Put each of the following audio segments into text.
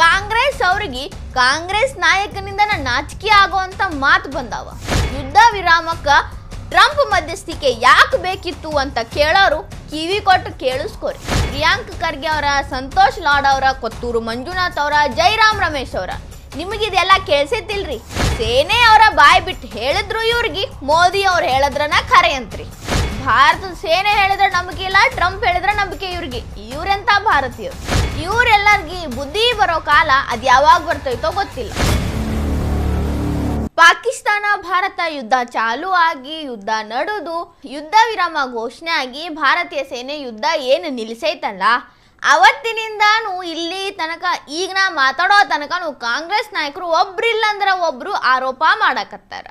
ಕಾಂಗ್ರೆಸ್ ಅವ್ರಿಗೆ ಕಾಂಗ್ರೆಸ್ ನಾಯಕನಿಂದ ನಾಚಿಕೆ ಆಗುವಂತ ಮಾತು ಬಂದಾವ. ಯುದ್ಧ ವಿರಾಮಕ್ಕ ಟ್ರಂಪ್ ಮಧ್ಯಸ್ಥಿಕೆ ಯಾಕೆ ಬೇಕಿತ್ತು ಅಂತ ಕೇಳೋರು ಕಿವಿ ಕೊಟ್ಟು ಕೇಳಿಸ್ಕೋರಿ. ಪ್ರಿಯಾಂಕ್ ಖರ್ಗೆ ಅವರ, ಸಂತೋಷ್ ಲಾಡ್ ಅವರ, ಕೊತ್ತೂರು ಮಂಜುನಾಥ್ ಅವರ, ಜೈರಾಮ್ ರಮೇಶ್ ಅವರ. ನಿಮಗಿದೆಲ್ಲ ಕೇಳಿಸಿದ್ದಿಲ್ರಿ? ಸೇನೆ ಅವರ ಬಾಯಿ ಬಿಟ್ಟು ಹೇಳಿದ್ರು ಇವ್ರಿಗೆ, ಮೋದಿ ಅವ್ರು ಹೇಳಿದ್ರನ ಖರೆ ಅಂತ್ರಿ ಭಾರತದ ಸೇನೆ ಹೇಳಿದ್ರೆ ನಮಗಿಲ್ಲ ಟ್ರಂಪ್ ಇವ್ರಿಗೆ, ಇವ್ರೆಂತ ಭಾರತೀಯರು? ಇವ್ರೆಲ್ಲರಿಗೆ ಬುದ್ಧಿ ಬರೋ ಕಾಲ ಅದ್ ಯಾವಾಗ ಬರ್ತೈತೋ ಗೊತ್ತಿಲ್ಲ. ಪಾಕಿಸ್ತಾನ ಭಾರತ ಯುದ್ಧ ಚಾಲು ಆಗಿ, ಯುದ್ಧ ನಡೆದು, ಯುದ್ಧ ವಿರಾಮ ಘೋಷಣೆ ಆಗಿ ಭಾರತೀಯ ಸೇನೆ ಯುದ್ಧ ಏನು ನಿಲ್ಲಿಸೈತಲ್ಲ ಅವತ್ತಿನಿಂದಾನು ಇಲ್ಲಿ ತನಕ ಈಗ ನಾ ಮಾತಾಡೋ ತನಕನು ಕಾಂಗ್ರೆಸ್ ನಾಯಕರು ಒಬ್ರಿಲ್ಲಂದ್ರ ಒಬ್ರು ಆರೋಪ ಮಾಡಕತ್ತಾರ.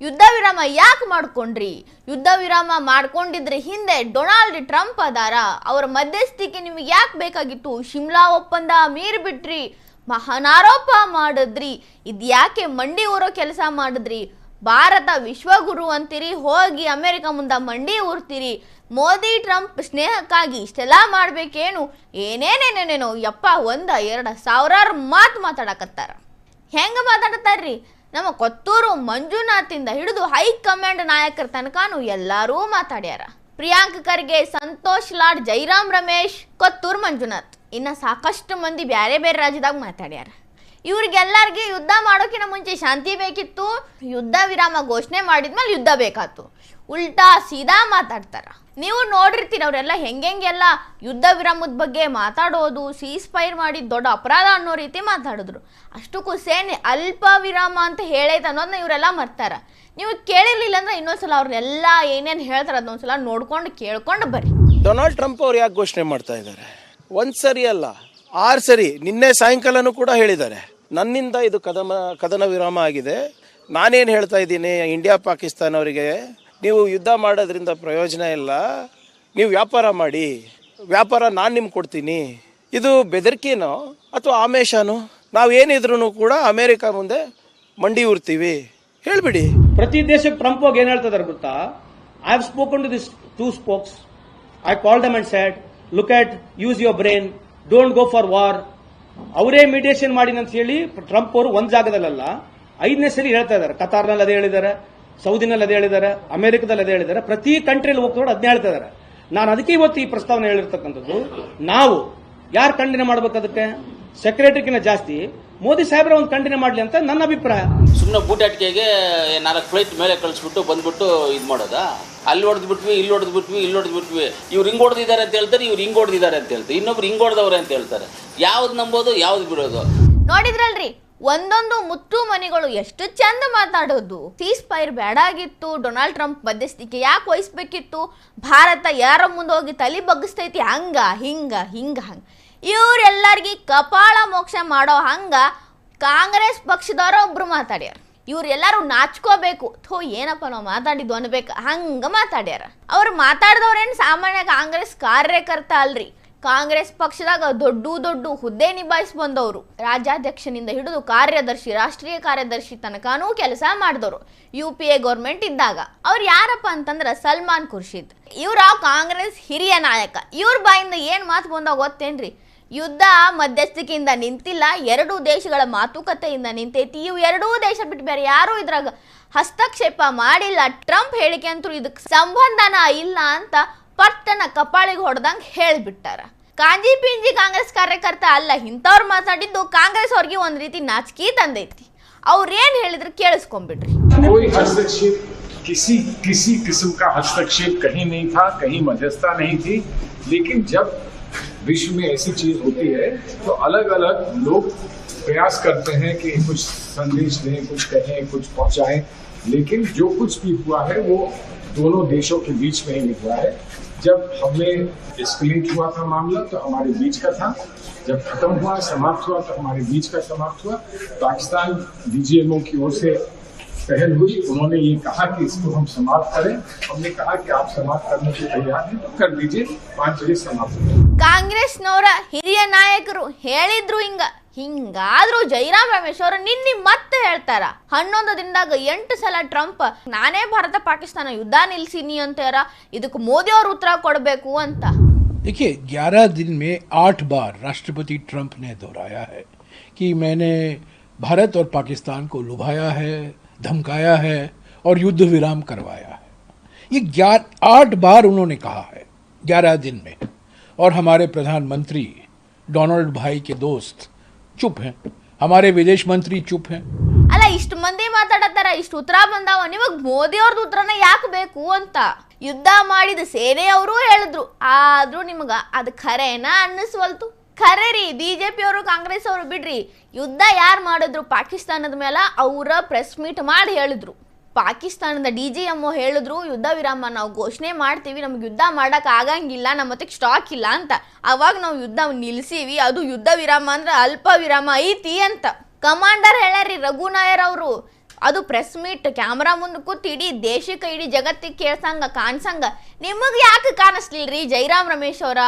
ಯುದ್ಧ ವಿರಾಮ ಯಾಕೆ ಮಾಡ್ಕೊಂಡ್ರಿ? ಯುದ್ಧ ವಿರಾಮ ಮಾಡ್ಕೊಂಡಿದ್ರೆ ಹಿಂದೆ ಡೊನಾಲ್ಡ್ ಟ್ರಂಪ್ ಅದಾರ. ಅವರ ಮಧ್ಯಸ್ಥಿಕೆ ನಿಮಗೆ ಯಾಕೆ ಬೇಕಾಗಿತ್ತು? ಶಿಮ್ಲಾ ಒಪ್ಪಂದ ಮೀರ್ ಬಿಟ್ರಿ ಮಹಾನಾರೋಪ ಮಾಡಿದ್ರಿ. ಇದ್ಯಾಕೆ ಮಂಡಿ ಊರೋ ಕೆಲಸ ಮಾಡಿದ್ರಿ? ಭಾರತ ವಿಶ್ವಗುರು ಅಂತೀರಿ, ಹೋಗಿ ಅಮೆರಿಕ ಮುಂದೆ ಮಂಡಿ ಊರ್ತೀರಿ. ಮೋದಿ, ಟ್ರಂಪ್ ಸ್ನೇಹಕ್ಕಾಗಿ ಇಷ್ಟೆಲ್ಲ ಮಾಡ್ಬೇಕೇನು? ಏನೇನೇನೇನೇನೋ, ಯಪ್ಪ, ಒಂದ, ಎರಡ ಸಾವಿರಾರು ಮಾತು ಮಾತಾಡಕತ್ತಾರ. ಹೆಂಗ ಮಾತಾಡ್ತಾರ್ರಿ? ನಮ್ಮ ಕೊತ್ತೂರು ಮಂಜುನಾಥಿಂದ ಹಿಡಿದು ಹೈಕಮಾಂಡ್ ನಾಯಕರ ತನಕನು ಎಲ್ಲರೂ ಮಾತಾಡ್ಯಾರ. ಪ್ರಿಯಾಂಕ್ ಖರ್ಗೆ, ಸಂತೋಷ್ ಲಾಡ್, ಜೈರಾಮ್ ರಮೇಶ್, ಕೊತ್ತೂರು ಮಂಜುನಾಥ್. ಇನ್ನ ಸಾಕಷ್ಟು ಮಂದಿ ಬ್ಯಾರೆ ಬೇರೆ ರಾಜ್ಯದಾಗ ಮಾತಾಡ್ಯಾರ. ಇವ್ರಿಗೆಲ್ಲರಿಗೆ ಯುದ್ಧ ಮಾಡೋಕಿನ ಮುಂಚೆ ಶಾಂತಿ ಬೇಕಿತ್ತು. ಯುದ್ಧ ವಿರಾಮ ಘೋಷಣೆ ಮಾಡಿದ್ಮೇಲೆ ಯುದ್ಧ ಬೇಕಾತು. ಉಲ್ಟಾ ಸೀದಾ ಮಾತಾಡ್ತಾರ. ನೀವು ನೋಡಿರ್ತೀರ ಅವರೆಲ್ಲ ಹೆಂಗೆಂಗೆಲ್ಲ ಯುದ್ಧ ವಿರಾಮದ ಬಗ್ಗೆ ಮಾತಾಡೋದು ಸೀಸ್ ಫೈರ್ ಮಾಡಿ ದೊಡ್ಡ ಅಪರಾಧ ಅನ್ನೋ ರೀತಿ ಮಾತಾಡಿದ್ರು. ಅಷ್ಟಕ್ಕೂ ಸೇನೆ ಅಲ್ಪ ವಿರಾಮ ಅಂತ ಹೇಳೈತೆ ಅನ್ನೋದನ್ನ ಇವರೆಲ್ಲ ಮರ್ತಾರ. ನೀವು ಕೇಳಿರ್ಲಿಲ್ಲ ಅಂದ್ರೆ ಇನ್ನೊಂದ್ಸಲ ಅವ್ರನ್ನೆಲ್ಲ ಏನೇನು ಹೇಳ್ತಾರೆ ಅದೊಂದ್ಸಲ ನೋಡ್ಕೊಂಡು ಕೇಳ್ಕೊಂಡು ಬರ್ರಿ. ಡೊನಾಲ್ಡ್ ಟ್ರಂಪ್ ಅವ್ರು ಯಾಕೆ ಘೋಷಣೆ ಮಾಡ್ತಾ ಇದ್ದಾರೆ? ಒಂದ್ ಸರಿ ಅಲ್ಲ, ಆರು ಸರಿ ನಿನ್ನೆ ಸಾಯಂಕಾಲನೂ ಕೂಡ ಹೇಳಿದ್ದಾರೆ. ನನ್ನಿಂದ ಇದು ಕದಮ ಕದನ ವಿರಾಮ ಆಗಿದೆ. ನಾನೇನು ಹೇಳ್ತಾ ಇದ್ದೀನಿ, ಇಂಡಿಯಾ ಪಾಕಿಸ್ತಾನ ಅವರಿಗೆ ನೀವು ಯುದ್ಧ ಮಾಡೋದ್ರಿಂದ ಪ್ರಯೋಜನ ಇಲ್ಲ. ನೀವು ವ್ಯಾಪಾರ ಮಾಡಿ. ವ್ಯಾಪಾರ ನಾನು ನಿಮ್ಗೆ ಕೊಡ್ತೀನಿ. ಇದು ಬೆದರಿಕೆನೋ ಅಥವಾ ಆಮೇಶನೋ ನಾವೇನಿದ್ರು ಕೂಡ ಅಮೇರಿಕಾ ಮುಂದೆ ಮಂಡಿ ಉರ್ತೀವಿ ಹೇಳ್ಬಿಡಿ. ಪ್ರತಿ ದೇಶಕ್ಕೆ ಟ್ರಂಪ್ ಹೋಗಿ ಏನು ಹೇಳ್ತಿದ್ದಾರೆ ಗೊತ್ತಾ? I have spoken to this two spokes I call them and said look at use your brain don't go for war ಅವರೇ ಮೀಡಿಯೇಷನ್ ಮಾಡಿ ಅಂತ ಹೇಳಿ ಟ್ರಂಪ್ ಅವರು ಒಂದು ಜಾಗದಲ್ಲ ಐದನೇ ಸರಿ ಹೇಳ್ತಾ ಇದ್ದಾರೆ ಕತಾರ್ನಲ್ಲಿ ಅದೇ ಹೇಳಿದ್ದಾರೆ. ಸೌದಿನಲ್ಲಿ ಅದೇ ಹೇಳಿದ್ದಾರೆ ಅಮೆರಿಕದಲ್ಲಿ ಅದೇ ಹೇಳಿದ್ದಾರೆ ಪ್ರತಿ ಕಂಟ್ರಿಯಲ್ಲಿ ಹೋಗ್ತಾರೆ ಅದನ್ನೇ ಹೇಳ್ತಾ ಇದ್ದಾರೆ. ನಾನು ಅದಕ್ಕೆ ಇವತ್ತು ಈ ಪ್ರಸ್ತಾವನೆ ಹೇಳಿರ್ತಕ್ಕಂಥದ್ದು ನಾವು ಯಾರು ಖಂಡನೆ ಮಾಡಬೇಕು ಅದಕ್ಕೆ? ಸೆಕ್ರೆಟರಿಗಿನ ಜಾಸ್ತಿ. ಮೋದಿ ಸಾಹೇಬ್ರ ಒಂದು ಖಂಡನೆ ಮಾಡಲಿ ಅಂತ ನನ್ನ ಅಭಿಪ್ರಾಯ. ಸುಮ್ಮನೆ ಬೂಟಾಟಿಕೆಗೆ ನಾಲ್ಕು ಫ್ಲೈಟ್ ಮೇಲೆ ಕಳಿಸ್ಬಿಟ್ಟು ಬಂದ್ಬಿಟ್ಟು ಇದು ಮಾಡೋದಾ? ಅಲ್ಲಿ ಹೊಡೆದು ಬಿಟ್ವಿ ಇಲ್ಲಿ ಹೊಡೆದು ಬಿಟ್ವಿ ಇಲ್ಲಿ ಹೊಡೆದು ಬಿಟ್ವಿ. ಇವ್ರು ಹಿಂಗ್ ಹೊಡೆದಿದ್ದಾರೆ ಅಂತ ಹೇಳ್ತಾರೆ ಇವ್ರು ಹಿಂಗ್ ಹೊಡೆದಿದ್ದಾರೆ ಅಂತ ಹೇಳ್ತಾರೆ. ಇನ್ನೊಬ್ರು ಹಿಂಗ್ ಹೊಡೆದವ್ರೆ ಅಂತ ಹೇಳ್ತಾರೆ. ಯಾವ್ದು ನಂಬೋದು ಯಾವ್ದು ಬಿಡೋದು? ನೋಡಿದ್ರಲ್ರಿ? ಒಂದೊಂದು ಮುತ್ತು ಮನೆಗಳು ಎಷ್ಟು ಚಂದ ಮಾತಾಡೋದು. ಸೀಸ್ ಫೈರ್ ಬೇಡಾಗಿತ್ತು ಡೊನಾಲ್ಡ್ ಟ್ರಂಪ್ ಮಧ್ಯಸ್ಥಿಕೆ ಯಾಕೆ ವಹಿಸ್ಬೇಕಿತ್ತು? ಭಾರತ ಯಾರ ಮುಂದೆ ಹೋಗಿ ತಲೆ ಬಗ್ಗಿಸ್ತೈತಿ? ಹಂಗ, ಹಿಂಗ ಹಿಂಗ, ಹಂಗ. ಇವ್ರೆಲ್ಲರಿಗೆ ಕಪಾಳ ಮೋಕ್ಷ ಮಾಡೋ ಹಂಗ ಕಾಂಗ್ರೆಸ್ ಪಕ್ಷದವ್ರ ಒಬ್ರು ಮಾತಾಡ್ಯಾರ. ಇವ್ರೆಲ್ಲರೂ ನಾಚ್ಕೋಬೇಕು. ಥೋ, ಏನಪ್ಪ ನಾವು ಮಾತಾಡಿದ್ದು ಅನ್ಬೇಕು. ಹಂಗ ಮಾತಾಡ್ಯಾರ. ಅವ್ರು ಮಾತಾಡಿದವ್ರೇನು ಸಾಮಾನ್ಯ ಕಾಂಗ್ರೆಸ್ ಕಾರ್ಯಕರ್ತ ಅಲ್ರಿ. ಕಾಂಗ್ರೆಸ್ ಪಕ್ಷದಾಗ ದೊಡ್ಡ ದೊಡ್ಡ ಹುದ್ದೆ ನಿಭಾಯಿಸಿ ಬಂದವರು ರಾಜ್ಯಾಧ್ಯಕ್ಷನಿಂದ ಹಿಡಿದು ಕಾರ್ಯದರ್ಶಿ, ರಾಷ್ಟ್ರೀಯ ಕಾರ್ಯದರ್ಶಿ ತನಕನೂ ಕೆಲಸ ಮಾಡಿದವರು ಯು ಪಿ ಎ ಗೌರ್ಮೆಂಟ್ ಇದ್ದಾಗ ಅವ್ರು ಯಾರಪ್ಪ ಅಂತಂದ್ರೆ ಸಲ್ಮಾನ್ ಖುರ್ಷಿದ್. ಇವ್ರ ಕಾಂಗ್ರೆಸ್ ಹಿರಿಯ ನಾಯಕ. ಇವ್ರ ಬಾಯಿಂದ ಏನ್ ಮಾತು ಬಂದಾಗ ಗೊತ್ತೇನ್ರಿ? ಯುದ್ಧ ಮಧ್ಯಸ್ಥಿಕೆಯಿಂದ ನಿಂತಿಲ್ಲ, ಎರಡು ದೇಶಗಳ ಮಾತುಕತೆಯಿಂದ ನಿಂತೈತಿ. ಇವು ಎರಡೂ ದೇಶ ಬಿಟ್ಟು ಬೇರೆ ಯಾರೂ ಇದ್ರಾಗ ಹಸ್ತಕ್ಷೇಪ ಮಾಡಿಲ್ಲ. ಟ್ರಂಪ್ ಹೇಳಿಕೆ ಅಂತೂ ಇದಕ್ಕೆ ಸಂಬಂಧನ ಇಲ್ಲ ಅಂತ ಪಟ್ಟನ ಕಪಾಳಿಗೆ ಹೊಡೆದಂಗೆ ಹೇಳಿಬಿಟ್ಟಾರ ಕಾಂಜಿ ಪಿಂಜಿ ಕಾಂಗ್ರೆಸ್ ಕಾರ್ಯಕರ್ತ ಅಲ್ಲ ಇಂಥವ್ರು ಮಾತಾಡಿದ್ದು ಕಾಂಗ್ರೆಸ್ ಅವ್ರಿಗೆ ಒಂದ್ ರೀತಿ ನಾಚಿಕೆ ತಂದೈತಿ ಅವ್ರೇನ್ ಹೇಳಿದ್ರು ಕೇಳಿಸ್ಕೊಂಬಿಡ್ರಿ कोई हस्तक्षेप किसी किसी किस्म का हस्तक्षेप कहीं नहीं था कहीं मध्यस्थता नहीं थी लेकिन जब विश्व में ऐसी चीज होती है तो अलग अलग लोग प्रयास करते हैं कि कुछ संदेश दें कुछ कहें कुछ पहुंचाएं लेकिन जो कुछ भी हुआ है वो दोनों देशों के बीच में ही हुआ है जब हमें एस्केलेट हुआ था मामला तो हमारे बीच का था जब खत्म हुआ समाप्त हुआ तो हमारे बीच का समाप्त हुआ पाकिस्तान डीजीएमओ की ओर से पहल हुई उन्होंने ये कहा कि इसको हम समाप्त करें हमने कहा कि आप समाप्त करने के तैयार हैं तो कर दीजिए पाँच बजे समाप्त करें ಕಾಂಗ್ರೆಸ್ನವರ ಹಿರಿಯ ನಾಯಕರು ಹೇಳಿದ್ರು ಹಿಂಗ ಹಿಂಗಾದ್ರೂ ಜೈರಾಮ್ ರಮೇಶ್ ಅವರು ನಿನ್ನೆ ಮತ್ತೆ ಹೇಳ್ತಾರ ಹನ್ನೊಂದು ದಿನದಾಗ ಎಂಟು ಸಲ ಟ್ರಂಪ್ ನಾನೇ ಭಾರತ ಪಾಕಿಸ್ತಾನ ಯುದ್ಧ ನಿಲ್ಸಿನಿ ಅಂತಾರ ಇದಕ್ಕೆ ಮೋದಿ ಅವ್ರು ಉತ್ತರ ಕೊಡಬೇಕು ಅಂತ देखिए 11 दिन में आठ बार राष्ट्रपति ट्रंप ने दोहराया है कि मैंने भारत और पाकिस्तान को लुभाया है धमकाया है और युद्ध विराम करवाया है ये ग्यारह आठ बार उन्होंने कहा है 11 दिन में और हमारे प्रधानमंत्री डोनाल्ड भाई के दोस्त ಚುಪ್ ಹೇ ಹಮಾರೇ ವಿದೇಶ ಮಂತ್ರಿ ಚುಪ್ ಹೇ ಅಲ್ಲ, ಇಷ್ಟು ಮಂದಿ ಮಾತಾಡತ್ತಾರ, ಇಷ್ಟು ಉತ್ತರ ಬಂದಾವ, ನಿಮಗ್ ಮೋದಿ ಅವ್ರದ್ದು ಉತ್ತರನ ಯಾಕೆ ಬೇಕು ಅಂತ. ಯುದ್ಧ ಮಾಡಿದ ಸೇನೆ ಅವರು ಹೇಳಿದ್ರು, ಆದ್ರೂ ನಿಮಗ ಅದ್ ಖರೇನ ಅನ್ನಿಸ್ವಲ್ತು. ಖರೆ ರೀ ಬಿಜೆಪಿ ಅವರು, ಕಾಂಗ್ರೆಸ್ ಅವರು ಬಿಡ್ರಿ, ಯುದ್ಧ ಯಾರು ಮಾಡಿದ್ರು ಪಾಕಿಸ್ತಾನದ ಮೇಲೆ ಅವರ ಪ್ರೆಸ್ ಮೀಟ್ ಮಾಡಿ ಹೇಳಿದ್ರು. ಪಾಕಿಸ್ತಾನದ ಡಿ ಜಿ ಎಂ ಹೇಳಿದ್ರು, ಯುದ್ಧ ವಿರಾಮ ನಾವು ಘೋಷಣೆ ಮಾಡ್ತೀವಿ, ನಮ್ಗೆ ಯುದ್ಧ ಮಾಡಕ್ ಆಗಂಗಿಲ್ಲ ನಮ್ಮ ಮತ್ತೆ ಸ್ಟಾಕ್ ಇಲ್ಲ ಅಂತ. ಅವಾಗ ನಾವು ಯುದ್ಧ ನಿಲ್ಸೀವಿ, ಅದು ಯುದ್ಧ ವಿರಾಮ ಅಂದ್ರೆ ಅಲ್ಪ ವಿರಾಮ ಐತಿ ಅಂತ. ಕಮಾಂಡರ್ ಹೇಳ್ಯಾರಿ ರಘು ನಾಯರ್ ಅವರು, ಅದು ಪ್ರೆಸ್ ಮೀಟ್ ಕ್ಯಾಮ್ರಾ ಮುಂದೆ ಕೂತ್ ಇಡೀ ದೇಶಕ್ಕೆ, ಇಡೀ ಜಗತ್ತಿಗೆ ಕೇಳ್ಸಂಗ, ಕಾಣ್ಸಂಗ. ನಿಮಗೆ ಯಾಕೆ ಕಾಣಿಸ್ಲಿಲ್ರಿ? ಜೈರಾಮ್ ರಮೇಶ್ ಅವರ,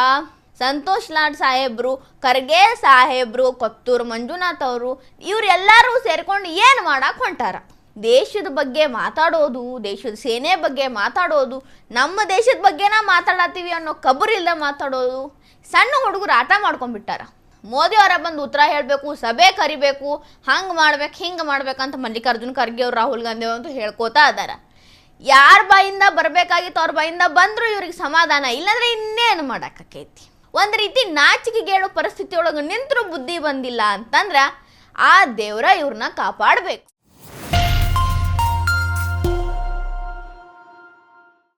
ಸಂತೋಷ್ ಲಾಡ್ ಸಾಹೇಬ್ರು, ಖರ್ಗೆ ಸಾಹೇಬ್ರು, ಕೊತ್ತೂರು ಮಂಜುನಾಥ್ ಅವರು ಇವರೆಲ್ಲರೂ ಸೇರ್ಕೊಂಡು ಏನು ಮಾಡಕ್ ಹೊಂಟಾರ? ದೇಶದ ಬಗ್ಗೆ ಮಾತಾಡೋದು, ದೇಶದ ಸೇನೆ ಬಗ್ಗೆ ಮಾತಾಡೋದು, ನಮ್ಮ ದೇಶದ ಬಗ್ಗೆನ ಮಾತಾಡತ್ತೀವಿ ಅನ್ನೋ ಕಬರ್ ಇಲ್ಲದೆ ಮಾತಾಡೋದು, ಸಣ್ಣ ಹುಡುಗರು ಆಟ ಮಾಡ್ಕೊಂಡ್ಬಿಟ್ಟಾರ. ಮೋದಿ ಅವರ ಬಂದು ಉತ್ತರ ಹೇಳಬೇಕು, ಸಭೆ ಕರಿಬೇಕು, ಹಂಗೆ ಮಾಡ್ಬೇಕು, ಹಿಂಗೆ ಮಾಡ್ಬೇಕಂತ ಮಲ್ಲಿಕಾರ್ಜುನ್ ಖರ್ಗೆ ಅವ್ರು, ರಾಹುಲ್ ಗಾಂಧಿ ಅವರು ಹೇಳ್ಕೋತಾ ಇದಾರ. ಯಾರ ಬಾಯಿಂದ ಬರಬೇಕಾಗಿತ್ತು ಅವ್ರ ಬಾಯಿಂದ ಬಂದ್ರು ಇವ್ರಿಗೆ ಸಮಾಧಾನ, ಇಲ್ಲಾಂದ್ರೆ ಇನ್ನೇನು ಮಾಡಕ್ಕೈತಿ ಒಂದ್ ರೀತಿ ನಾಚಿಕೆಗೇಳೋ ಪರಿಸ್ಥಿತಿ ಒಳಗೆ ನಿಂತರೂ ಬುದ್ಧಿ ಬಂದಿಲ್ಲ ಅಂತಂದ್ರ ಆ ದೇವ್ರ ಇವ್ರನ್ನ ಕಾಪಾಡಬೇಕು.